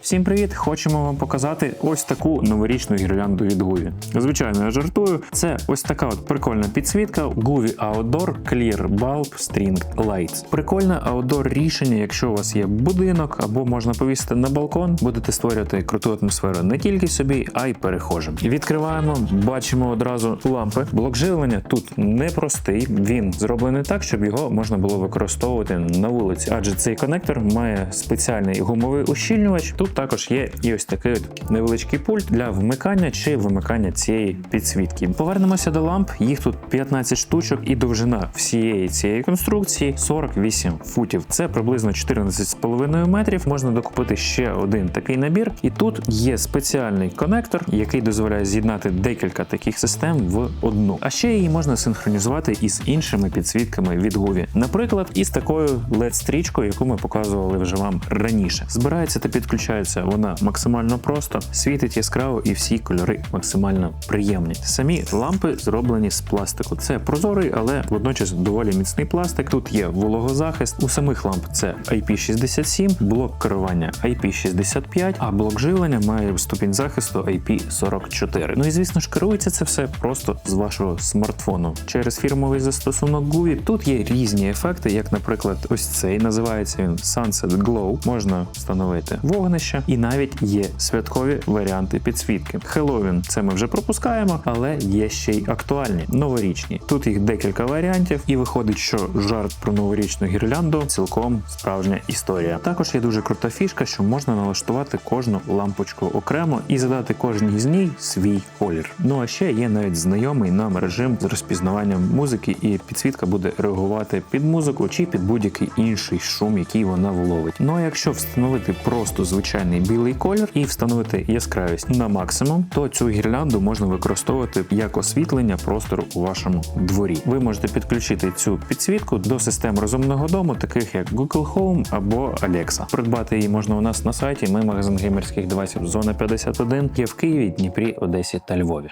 Всім привіт! Хочемо вам показати ось таку новорічну гірлянду від Гуві. Звичайно, я жартую. Це ось така от прикольна підсвітка Guvі Outdoor Clear Bulb String Lights. Прикольне outdoor рішення, якщо у вас є будинок або можна повісити на балкон, будете створювати круту атмосферу не тільки собі, а й перехожим. Відкриваємо, бачимо одразу лампи. Блок живлення тут непростий. Він зроблений так, щоб його можна було використовувати на вулиці, адже цей конектор має спеціальний гумовий ущільнювач. Тут також є і ось такий от невеличкий пульт для вмикання чи вимикання цієї підсвітки. Повернемося до ламп. Їх тут 15 штучок, і довжина всієї цієї конструкції 48 футів. Це приблизно 14,5 метрів. Можна докупити ще один такий набір. І тут є спеціальний конектор, який дозволяє з'єднати декілька таких систем в одну. А ще її можна синхронізувати із іншими підсвітками від Гуві. Наприклад, із такою LED-стрічкою, яку ми показували вже вам раніше. Збирається та підключається вона максимально просто, світить яскраво і всі кольори максимально приємні. Самі лампи зроблені з пластику. Це прозорий, але водночас доволі міцний пластик. Тут є вологозахист. У самих ламп це IP67, блок керування IP65, а блок живлення має ступінь захисту IP44. Ну і звісно ж керується це все просто з вашого смартфону. Через фірмовий застосунок GUI тут є різні ефекти, як, наприклад, ось цей називається він Sunset Glow. Можна встановити вогнище, і навіть є святкові варіанти підсвітки. Хеллоуін це ми вже пропускаємо, але є ще й актуальні новорічні. Тут їх декілька варіантів, і виходить, що жарт про новорічну гірлянду цілком справжня історія. Також є дуже крута фішка, що можна налаштувати кожну лампочку окремо і задати кожній з ній свій колір. Ну а ще є навіть знайомий нам режим з розпізнаванням музики, і підсвітка буде реагувати під музику чи під будь-який інший шум, який вона вловить. Ну а якщо встановити просто звичайний білий колір і встановити яскравість на максимум, то цю гірлянду можна використовувати як освітлення простору у вашому дворі. Ви можете підключити цю підсвітку до систем розумного дому, таких як Google Home або Alexa. Придбати її можна у нас на сайті. Ми магазин геймерських девайсів Зона 51 є в Києві, Дніпрі, Одесі та Львові.